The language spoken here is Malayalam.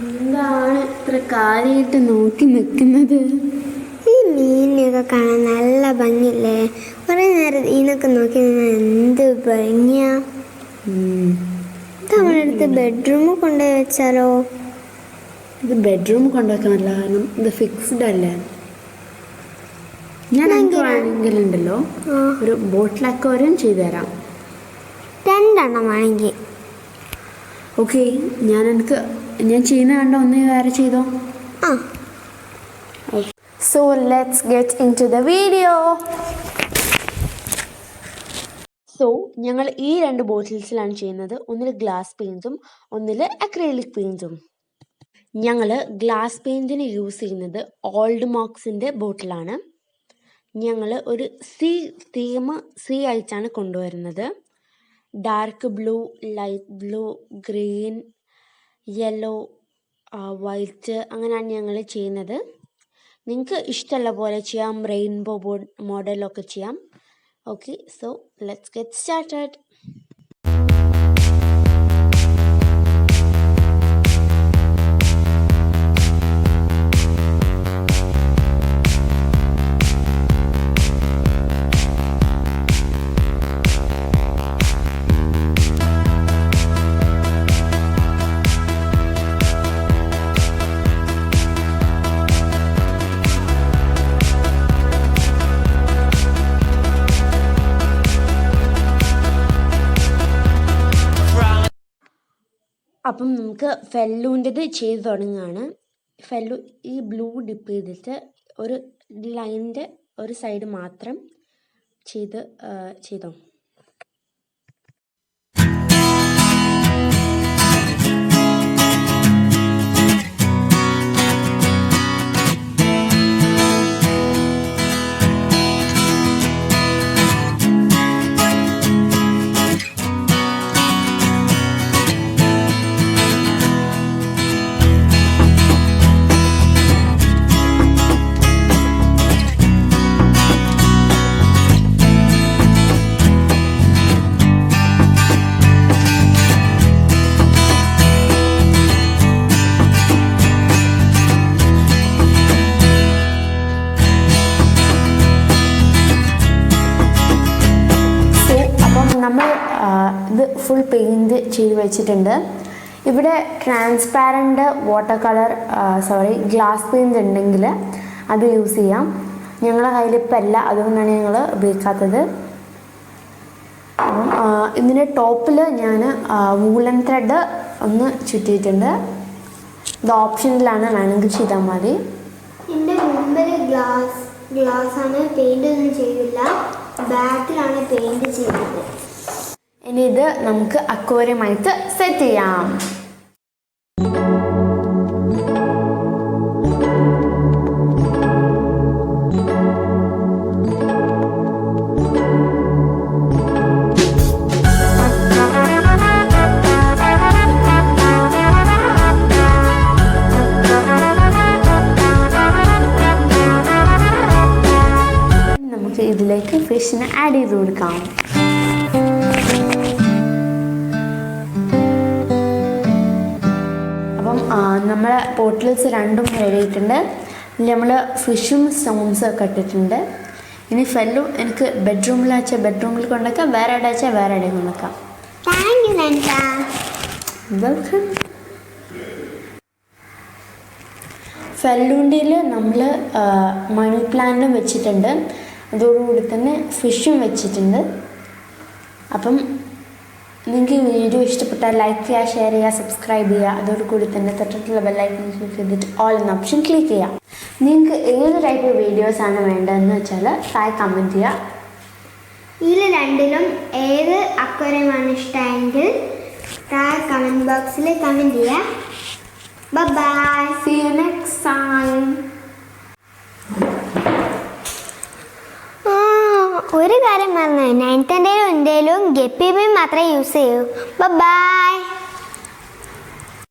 എന്താണ് ഇത്ര കാര്യമായിട്ട് നോക്കി നിൽക്കുന്നത്? ഈ മീനിനെയൊക്കെ കാണാൻ നല്ല ഭംഗിയില്ലേ? കുറേ നേരം ഇതിനൊക്കെ നോക്കി നിന്നാൽ എന്ത് ഭംഗിയാ? ഇത് ബെഡ്റൂമ് ബെഡ്റൂമിൽ കൊണ്ടുപോയി വെച്ചാലോ? ഇത് ബെഡ്റൂം കൊണ്ടുവെക്കാനല്ല കാരണം ഇത് ഫിക്സ്ഡ് അല്ലേ? ഞാൻ എനിക്ക് വേണമെങ്കിലുണ്ടല്ലോ ഒരു ബോട്ടിൽ അക്വാറിയം ചെയ്തു തരാം രണ്ടെണ്ണം വേണമെങ്കിൽ. ഓക്കെ ഞാൻ എനിക്ക് ഞാൻ ചെയ്യുന്ന കണ്ട? ഒന്ന് വേറെ ചെയ്തോ? ആ. So let's get into the video so ഞങ്ങൾ ഈ രണ്ട് ബോട്ടിൽസിലാണ് ചെയ്യുന്നത്. ഒന്നിൽ ഗ്ലാസ് പെയിന്റും ഒന്നിൽ അക്രൈലിക് പെയിന്റും ഞങ്ങൾ ഗ്ലാസ് പെയിന്റിന് യൂസ് ചെയ്യുന്നത് ഓൾഡ് മോക്സിന്റെ ബോട്ടിലാണ്. ഞങ്ങൾ ഒരു സി തീം സി ആയിട്ടാണ് കൊണ്ടുവരുന്നത്. Dark blue light blue green yellow white അങ്ങനെയാണ് ഞങ്ങൾ ചെയ്യുന്നത്. നിങ്ങൾക്ക് ഇഷ്ടമുള്ള പോലെ ചെയ്യാം റെയിൻബോ ബോർഡ് മോഡലൊക്കെ ചെയ്യാം. Okay so let's get started അപ്പം നമുക്ക് ഫെല്ലൂന്റെത് ചെയ്ത് തുടങ്ങുകയാണ്. ഫെല്ലു ഈ ബ്ലൂ ഡിപ്പ് ചെയ്തിട്ട് ഒരു ലൈനിന്റെ ഒരു സൈഡ് മാത്രം ചെയ്ത് ചെയ്തോ? ഇത് ഫുൾ പെയിന്റ് ചെയ്ത് വെച്ചിട്ടുണ്ട്. ഇവിടെ transparent water colour sorry glass paint ഉണ്ടെങ്കിൽ അത് യൂസ് ചെയ്യാം. ഞങ്ങളുടെ കയ്യിൽ ഇപ്പം അല്ല അതുകൊണ്ടാണ് ഞങ്ങൾ ഉപയോഗിക്കാത്തത്. അപ്പം ഇതിന്റെ ടോപ്പിൽ ഞാൻ വൂളൻ ത്രെഡ് ഒന്ന് ചുറ്റിയിട്ടുണ്ട്. ഇത് ഓപ്ഷനിലാണ് വേണമെങ്കിൽ ചെയ്താൽ മതി. എന്റെ മുമ്പിൽ ഗ്ലാസ് ഗ്ലാസ് ആണ് പെയിന്റ് ഒന്നും ചെയ്തില്ല. ബാക്കിലാണ് പെയിന്റ് ചെയ്തത്. ഇനി ഇത് നമുക്ക് അക്വേറിയമായിട്ട് സെറ്റ് ചെയ്യാം. നമുക്ക് ഇതിലേക്ക് ഫിഷിനെ ആഡ് ചെയ്ത് കൊടുക്കാം. അപ്പം നമ്മളെ പോർട്ടൽസ് രണ്ടും റെഡി ആയിട്ടുണ്ട് നമ്മൾ ഫിഷും സ്റ്റോൺസും ഒക്കെ ഇട്ടിട്ടുണ്ട്. ഇനി ഫെല്ലും എനിക്ക് ബെഡ്റൂമിൽ വെച്ചാൽ ബെഡ്റൂമിൽ കൊണ്ടുവയ്ക്കാം വേറെ എവിടെ വെച്ചാൽ വേറെ എവിടെയും കൊണ്ടുവയ്ക്കാം വെൽക്കം ഫെല്ലുണ്ടിയിൽ നമ്മൾ മണി പ്ലാന്റും വെച്ചിട്ടുണ്ട്. അതോടുകൂടി തന്നെ ഫിഷും വെച്ചിട്ടുണ്ട്. അപ്പം നിങ്ങൾക്ക് ഈ വീഡിയോ ഇഷ്ടപ്പെട്ടാൽ ലൈക്ക് ചെയ്യുക ഷെയർ ചെയ്യുക സബ്സ്ക്രൈബ് ചെയ്യുക. അതോടുകൂടി തന്നെ തൊട്ടിട്ടുള്ള ബെല്ലൈക്കൺ ക്ലിക്ക് ചെയ്തിട്ട് ഓൾ എന്ന ഓപ്ഷൻ ക്ലിക്ക് ചെയ്യാം നിങ്ങൾക്ക് ഏത് ടൈപ്പ് വീഡിയോസാണ് വേണ്ടതെന്ന് വെച്ചാൽ താഴെ കമന്റ് ചെയ്യുക. ഇതിൽ രണ്ടിലും ഏത് അക്വരമാണ് ഇഷ്ടമെങ്കിൽ താഴെ കമന്റ് ബോക്സിൽ കമന്റ് ചെയ്യാം bye see you next time ഒരു കാര്യം പറഞ്ഞു നയൻത്തിന്റെയിലും ഇന്ത്യയിലും ഗപ്പിയും മാത്രമേ യൂസ് ചെയ്യൂ. ബൈ